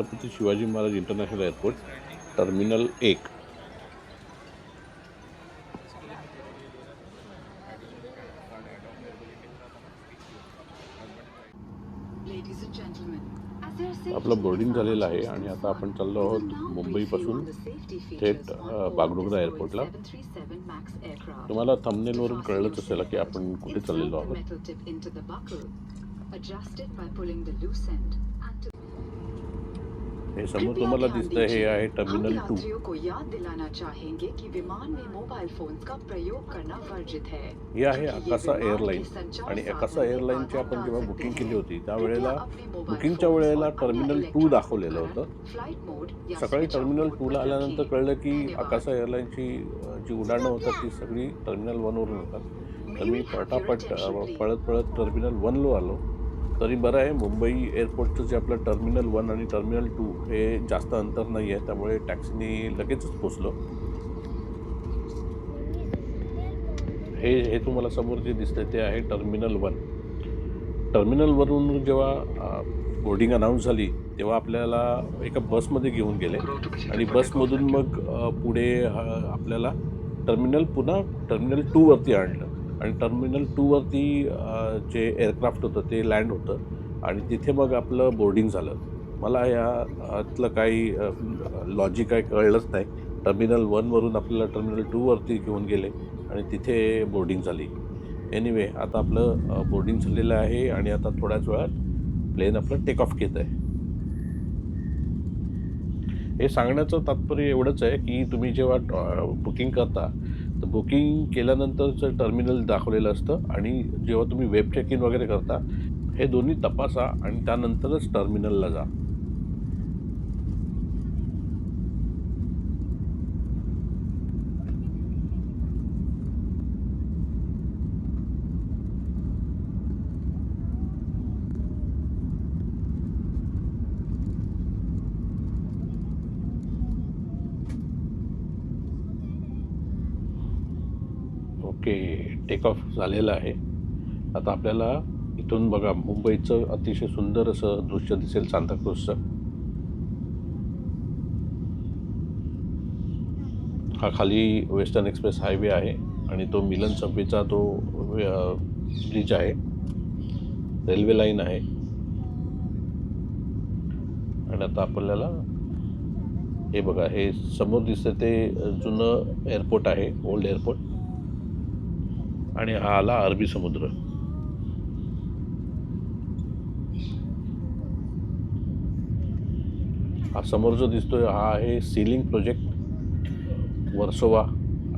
Chhatrapati Shivaji Maharaj international airport terminal एक. आपलं boarding झालेलं आहे आणि आता आपण चाललो आहोत मुंबईपासून थेट बागडोगरा एअरपोर्टला तुम्हाला थमनेलवरून कळलंच असेल की आपण कुठे चाललेलो आहोत. हे समोर तुम्हाला दिसतंय हे आहे टर्मिनल टू यात्रियों को याद दिलाना चाहेंगे कि विमान में मोबाइल फोन्स का प्रयोग करना वर्जित है ही आहे अकासा एअरलाईन आणि अकासा एअरलाईनची आपण जेव्हा बुकिंग। केली होती त्यावेळेला बुकिंगच्या वेळेला टर्मिनल टू दाखवलेलं होतं सकाळी टर्मिनल टूला आल्यानंतर। कळलं की। अकासा एअरलाईनची जी उड्डाणं होतात ती सगळी टर्मिनल वनवरून होतात तर मी पटापट पळत पळत टर्मिनल वनलो आलो तरी बरं आहे. मुंबई एअरपोर्टचं जे आपलं टर्मिनल वन आणि टर्मिनल टू हे जास्त अंतर नाही आहे त्यामुळे टॅक्सीने लगेचच पोचलो हे हे तुम्हाला समोर जे दिसतंय ते आहे टर्मिनल वन टर्मिनलवरून जेव्हा बोर्डिंग अनाऊन्स झाली तेव्हा आपल्याला एका बसमध्ये घेऊन गेले. आणि बसमधून मग पुढे आपल्याला टर्मिनल पुन्हा टर्मिनल टूवरती आणलं. आणि टर्मिनल टूवरती जे एअरक्राफ्ट होतं ते लँड होतं. आणि तिथे मग आपलं बोर्डिंग झालं. मला यातलं काही लॉजिक काही कळलंच नाही. टर्मिनल वनवरून आपल्याला टर्मिनल टूवरती घेऊन गेले आणि तिथे बोर्डिंग झाली. एनिवे आता आपलं बोर्डिंग झालेलं आहे आणि आता थोड्याच वेळात प्लेन आपलं टेक ऑफ घेत आहे. हे सांगण्याचं तात्पर्य एवढंच आहे की तुम्ही जेव्हा बुकिंग करता तर बुकिंग केल्यानंतरचं टर्मिनल दाखवलेलं असतं आणि जेव्हा तुम्ही वेब चेक इन वगैरे करता हे दोन्ही तपासा आणि त्यानंतरच टर्मिनलला जा. ओके टेक ऑफ झालेलं आहे. आता आपल्याला इथून बघा मुंबईचं अतिशय सुंदर असं दृश्य दिसेल सांताक्रूजचं हा खाली वेस्टर्न एक्सप्रेस हायवे आहे आणि तो मिलन सबवेचा तो ब्रिज आहे. रेल्वे लाईन आहे. आणि आता आपल्याला हे बघा हे समोर दिसतं ते जुनं एअरपोर्ट आहे ओल्ड एअरपोर्ट आणि हा आला अरबी समुद्र. हा समोर जो दिसतोय हा आहे सिलिंग प्रोजेक्ट वर्सोवा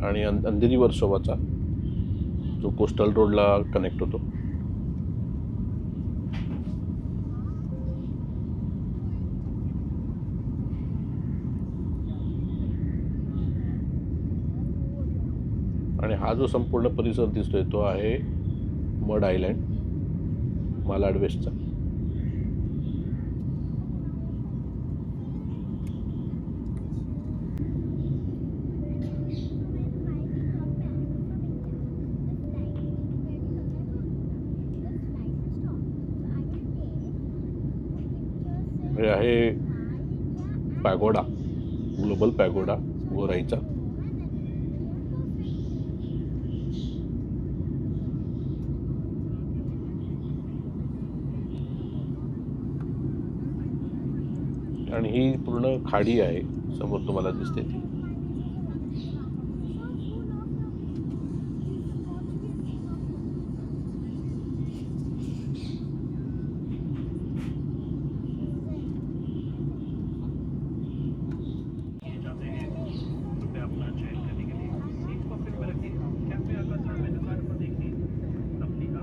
आणि अं- अंधेरी वर्सोवाचा जो कोस्टल रोडला कनेक्ट होतो आणि हा जो संपूर्ण परिसर दिसतोय तो आहे मड आयलँड मालाड वेस्टचा. हे आहे पॅगोडा ग्लोबल पॅगोडा गोराईचा आणि ही पूर्ण खाडी आहे समोर तुम्हाला दिसते ती.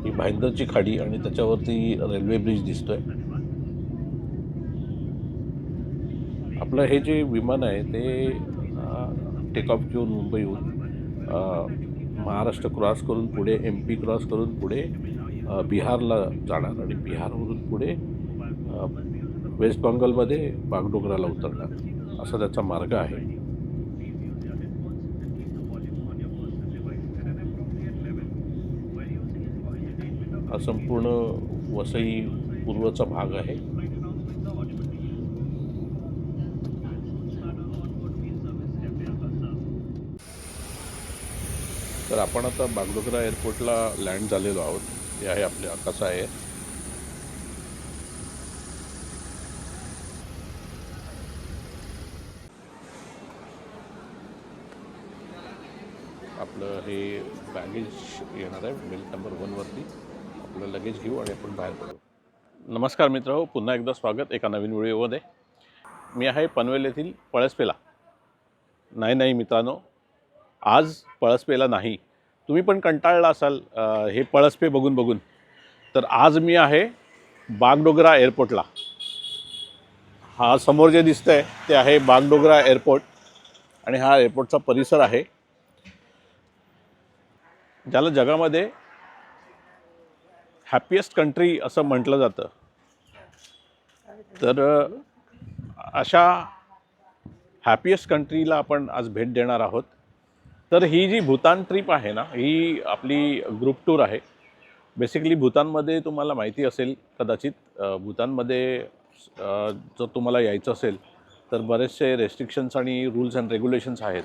ही भाईंदरची खाडी आणि त्याच्यावरती रेल्वे ब्रिज दिसतोय. आपलं हे जे विमान आहे ते टेक ऑफ घेऊन मुंबईहून महाराष्ट्र क्रॉस करून पुढे एम पी क्रॉस करून पुढे बिहारला जाणार आणि बिहारवरून पुढे वेस्ट बंगालमध्ये बागडोगराला उतरणार. असा त्याचा मार्ग आहे. हा संपूर्ण वसई पूर्वचा भाग आहे. तर आपण आता बागडोगरा एअरपोर्टला लँड झालेलो आहोत. हे आहे आपल्या कसा आहे. आपलं हे बॅगेज येणार आहे मिल नंबर वनवरती आपलं लगेज घेऊ आणि आपण बाहेर पडू. नमस्कार मित्र हो पुन्हा एकदा स्वागत एका नवीन व्हिडिओमध्ये. मी आहे पनवेल येथील पळसपेला. नाही नाही मित्रांनो आज पळसपेला नाही. तुम्ही पण कंटाळला असाल हे पळसपे बघून बघून. तर आज मी आहे बागडोगरा एअरपोर्टला. हा समोर जे दिसतंय ते आहे बागडोगरा एअरपोर्ट आणि हा एअरपोर्टचा परिसर आहे. ज्याला जगामध्ये हॅपिएस्ट कंट्री असं म्हटलं जातं. तर अशा हॅपिएस्ट कंट्रीला आपण आज भेट देणार आहोत. तर ही जी भूतान ट्रिप आहे ना ही आपली ग्रुप टूर आहे. बेसिकली भूतानमध्ये तुम्हाला माहिती असेल कदाचित भूतानमध्ये जर तुम्हाला यायचं असेल तर बरेचसे रेस्ट्रिक्शन्स आणि रूल्स अँड रेग्युलेशन्स आहेत.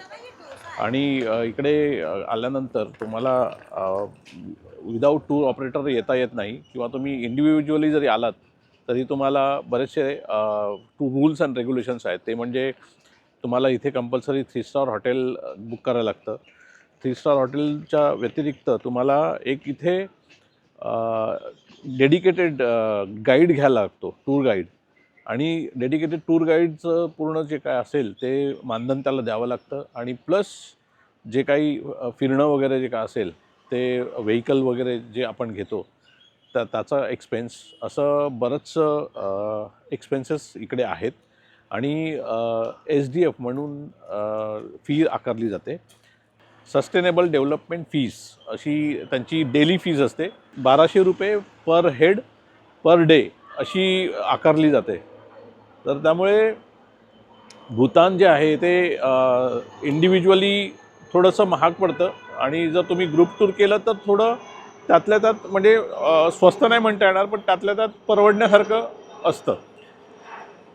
आणि इकडे आल्यानंतर तुम्हाला विदाऊट टूर ऑपरेटर येता येत नाही किंवा तुम्ही इंडिव्हिज्युअली जरी आलात तरी तुम्हाला बरेचसे टू रूल्स अँड रेग्युलेशन्स आहेत. ते म्हणजे तुम्हाला इथे compulsory three star hotel book करायला लागतं. थ्री स्टार हॉटेलच्या व्यतिरिक्त तुम्हाला एक इथे डेडिकेटेड गाईड घ्यायला लागतो टूर गाईड आणि डेडिकेटेड टूर गाईडचं पूर्ण जे काय असेल ते मानधन त्याला द्यावं लागतं. आणि प्लस जे काही फिरणं वगैरे जे काय असेल ते व्हेकल वगैरे जे आपण घेतो त्या त्याचा एक्सपेन्स असं बरंचसं एक्सपेन्सेस इकडे आहेत. आणि एस डी एफ म्हणून फी आकारली जाते. सस्टेनेबल डेव्हलपमेंट फीज अशी त्यांची डेली फीज असते. बाराशे रुपये पर हेड पर डे अशी आकारली जाते. तर त्यामुळे भूतान जे आहे ते इंडिव्हिज्युअली थोडंसं महाग पडतं. आणि जर तुम्ही ग्रुप टूर केलं तर थोडं त्यातल्या त्यात म्हणजे स्वस्त नाही म्हणता येणार पण त्यातल्या त्यात परवडण्यासारखं असतं.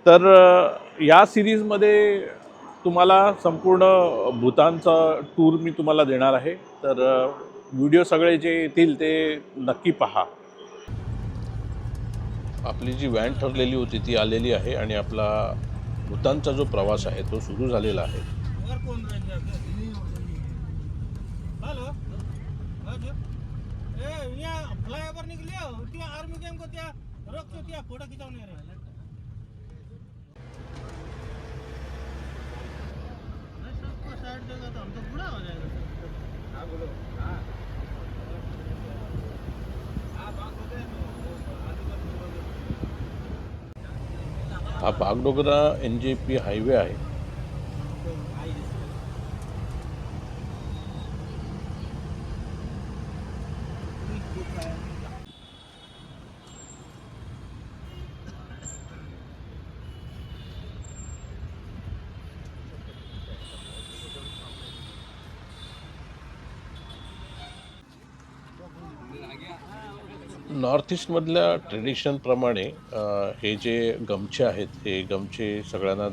तर या सिरीजमध्ये तुम्हाला संपूर्ण भूतानचा टूर मी तुम्हाला देणार आहे. तर व्हिडिओ सगळे जे येतील ते नक्की पहा. आपली जी व्हॅन ठरलेली होती ती आलेली आहे आणि आपला भूतानचा जो प्रवास आहे तो सुरू झालेला आहे. और कौन हा Bagdogra N J P highway आहे. नॉर्थ ईस्टमधल्या ट्रेडिशनप्रमाणे हे जे गमछे आहेत हे गमछे सगळ्यांना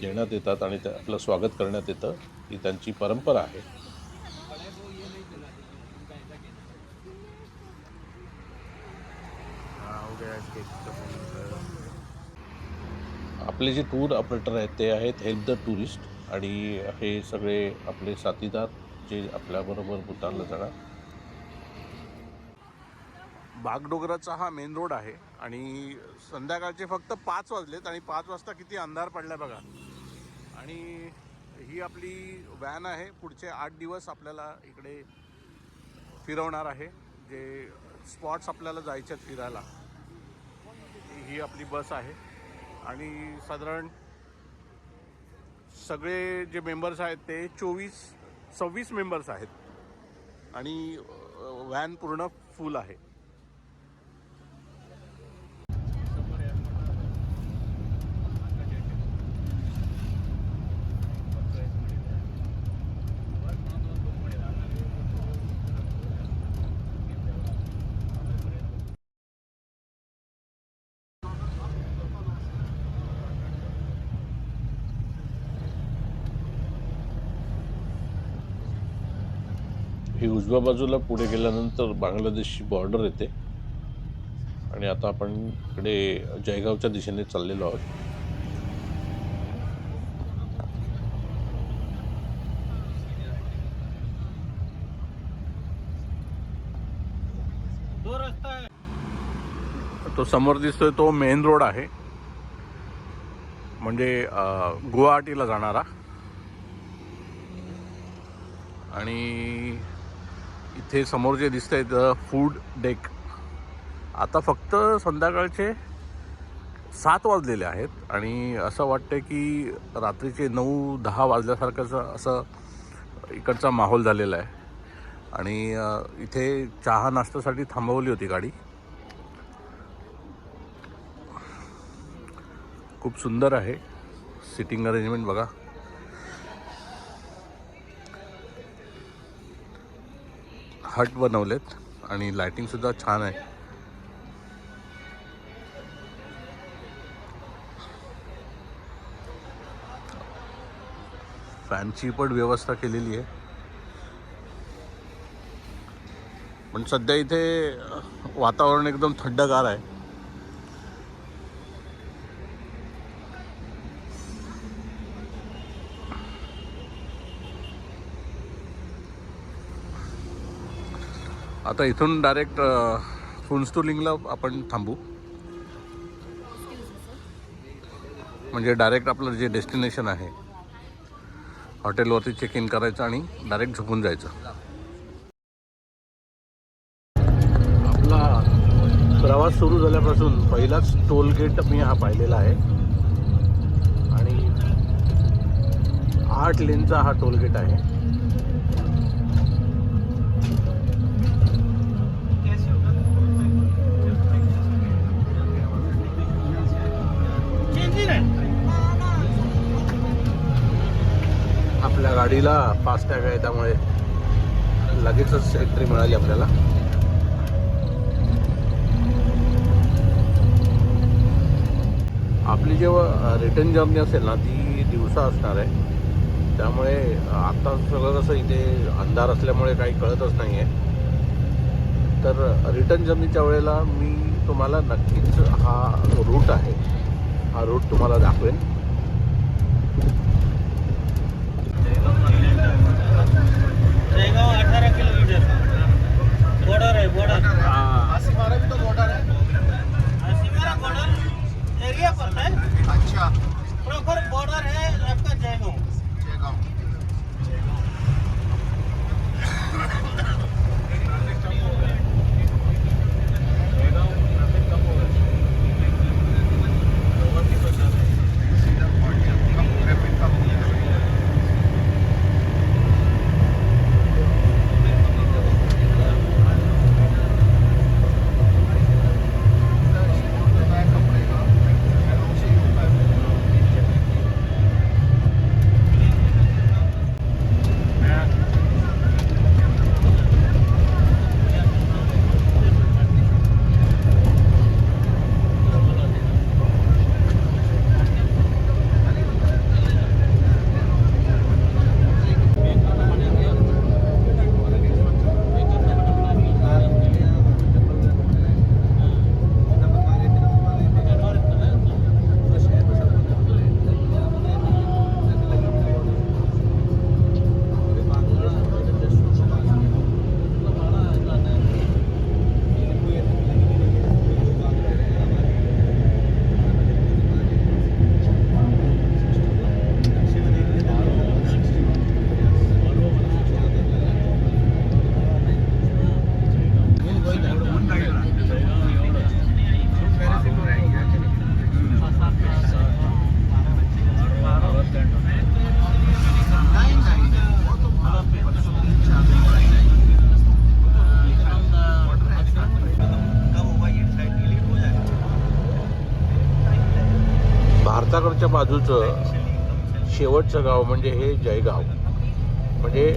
देण्यात येतात आणि त्या आपलं स्वागत करण्यात येतं ही त्यांची परंपरा आहे. आपले जे टूर ऑपरेटर आहेत ते आहेत हेल्प द टुरिस्ट आणि हे सगळे आपले साथीदार जे आपल्याबरोबर भूतानला जाणार. बागडोगराचा हा मेन रोड आहे आणि संध्याकाळचे फक्त पाच वाजलेत आणि पाच वाजता किती अंधार पडला बघा. आणि ही आपली व्हॅन आहे पुढचे आठ दिवस आपल्याला इकडे फिरवणार आहे जे स्पॉट्स आपल्याला जायचे आहेत फिरायला. ही आपली बस आहे. आणि साधारण सगळे जे मेंबर्स आहेत ते चोवीस सव्वीस मेंबर्स आहेत. आणि व्हॅन पूर्ण फुल आहे. उजव्या बाजूला पुढे गेल्यानंतर बांगलादेशची बॉर्डर येते. आणि आता आपण इकडे जयगावच्या दिशेने चाललेलो आहोत. तो समोर दिसतोय तो मेन रोड आहे. म्हणजे गुवाहाटीला जाणारा. आणि इथे समोर जे दिसत द फूड डेक आता फक्त संध्याकाळचे सात वाजलेले आहेत आणि असं वाटतं की रात्रीचे नऊ दहा वाजल्यासारखंचं असं इकडचा माहोल झालेला आहे. आणि इथे चहा नाश्त्यासाठी थांबवली होती गाडी. खूप सुंदर आहे. सिटिंग अरेंजमेंट बघा. हट बनवलेत आणि लाइटिंग सुद्धा छान आहे. फॅनची पण व्यवस्था केलेली आहे. पण सध्या इथे वातावरण एकदम थंडगार आहे. आता इथून डायरेक्ट फुनस्टोलिंगला आपण थांबू. म्हणजे डायरेक्ट आपलं जे डेस्टिनेशन आहे हॉटेलवरती चेक इन करायचं आणि डायरेक्ट झोपून जायचं. आपला प्रवास सुरू झाल्यापासून पहिलाच टोल गेट मी हा पाहिलेला आहे. आणि आठ लेनचा हा टोल गेट आहे. गाडीला फास्टॅग आहे त्यामुळे लगेचच एंट्री मिळाली आपल्याला. आपली जेव्हा रिटर्न जर्नी असेल ना ती दिवसा असणार आहे. त्यामुळे आता सगळं कसं इथे अंधार असल्यामुळे काही कळतच नाही आहे तर रिटर्न जर्नीच्या वेळेला मी तुम्हाला नक्कीच हा रूट आहे. हा रूट तुम्हाला दाखवेन. भारताकडच्या बाजूचं शेवटचं गाव म्हणजे हे जयगाव. म्हणजे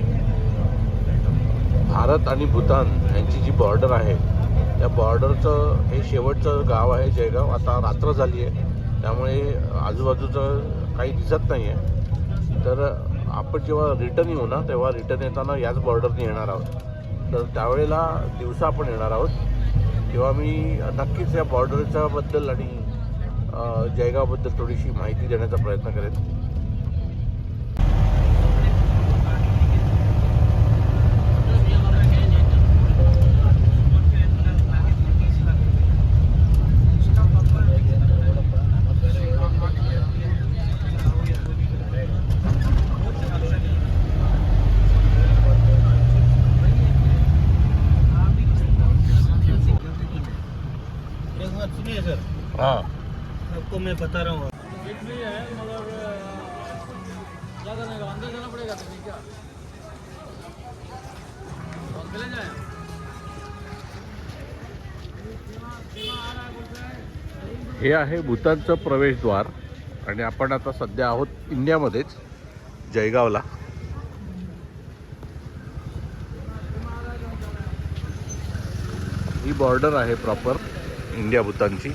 भारत आणि भूतान यांची जी बॉर्डर आहे त्या बॉर्डरचं हे शेवटचं गाव आहे जयगाव. आता रात्र झाली आहे. त्यामुळे आजूबाजूचं काही दिसत नाही आहे तर आपण जेव्हा रिटर्न येऊ ना तेव्हा रिटर्न येताना याच बॉर्डरने येणार आहोत. तर त्यावेळेला दिवसा आपण येणार आहोत. तेव्हा मी नक्कीच या बॉर्डरच्याबद्दल आणि जयगावबद्दल थोडीशी माहिती देण्याचा प्रयत्न करेन एक बात सुनिए सर हां आपको मैं बता रहा हूँ हे आहे भूतानचं प्रवेशद्वार आणि आपण आता सध्या आहोत इंडियामध्येच जयगावला. ही बॉर्डर आहे प्रॉपर इंडिया भूतानची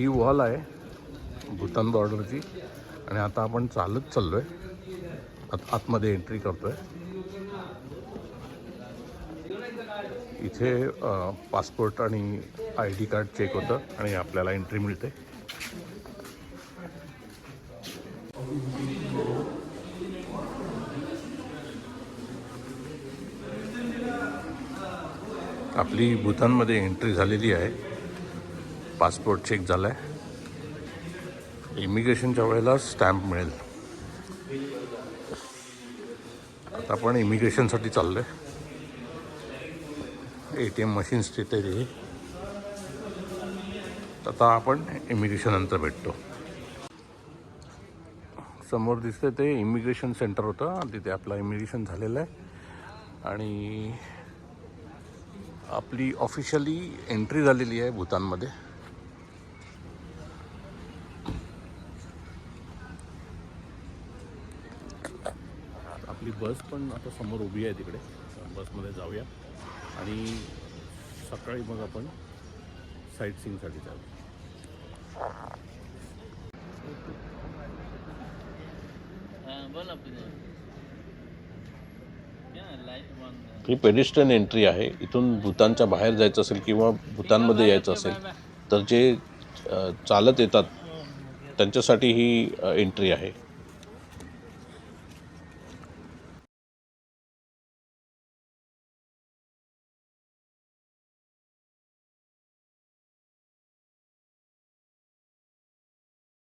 ही वॉल आहे भूतान बॉर्डरची. आणि आता आपण चालत चाललो आहे आत आतमध्ये एंट्री करतो आहे इथे पासपोर्ट आणि आय डी कार्ड चेक होतं आणि आपल्याला एंट्री मिळते. आपली भूतानमध्ये एंट्री झालेली आहे. पासपोर्ट चेक झाला आहे इमिग्रेशनच्या वेळेला स्टॅम्प मिळेल. आता आपण इमिग्रेशनसाठी चाललो आहे ए टी एम मशीन्स तिथे आता आपण इमिग्रेशन नंतर भेटतो. समोर दिसते ते इमिग्रेशन सेंटर होतं. तिथे आपलं इमिग्रेशन झालेलं आहे. आणि आपली ऑफिशियली एंट्री झालेली आहे भूतानमध्ये. बस पण आता समोर उभी आहे तिकडे. बसमध्ये जाऊया. आणि सकाळी मग आपण साईट सीईंगसाठी जाऊ. ही पेडिस्ट्रन एंट्री आहे. इथून भूतानच्या बाहेर जायचं असेल किंवा भूतानमध्ये यायचं असेल तर जे चालत येतात त्यांच्यासाठी ही एंट्री आहे.